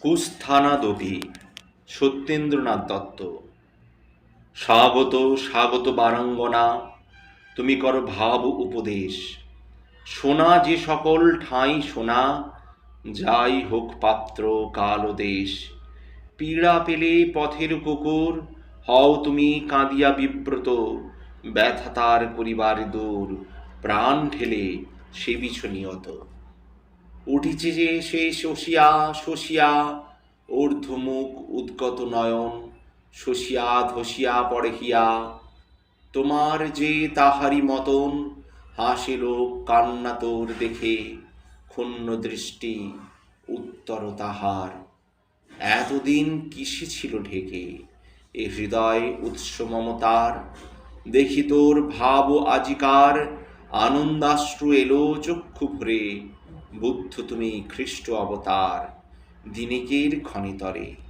কুস্থানাদপি সত্যেন্দ্রনাথ দত্ত। স্বাগত স্বাগত বারাঙ্গনা, তুমি কর ভাব উপদেশ। সোনা যে সকল ঠাঁই শোনা যাই হোক পাত্র কাল দেশ। পীড়া পেলে পথের কুকুর, হও তুমি কাঁদিয়া বিব্রত, ব্যথা তার করিবার দূর। প্রাণ ঠেলে সে বিছ নিয়ত উঠিছে যে সে শশিয়া শশিয়া, ঊর্ধ্বমুখ উদ্গত নয়ন, শশিয়া ধসিয়া পড়ে হিয়া। তোমার যে তাহারি মতন হাসিল কান্না তোর দেখে, ক্ষুণ্ণ দৃষ্টি উত্তর তাহার। এতদিন কিসে ছিল ঢেকে? এ হৃদয় উৎস মমতার দেখি তোর ভাব আজিকার আনন্দাশ্রু এলো চক্ষু ভরে। বুদ্ধ তুমি খ্রিস্ট অবতার দিনিকের ক্ষণিতরে।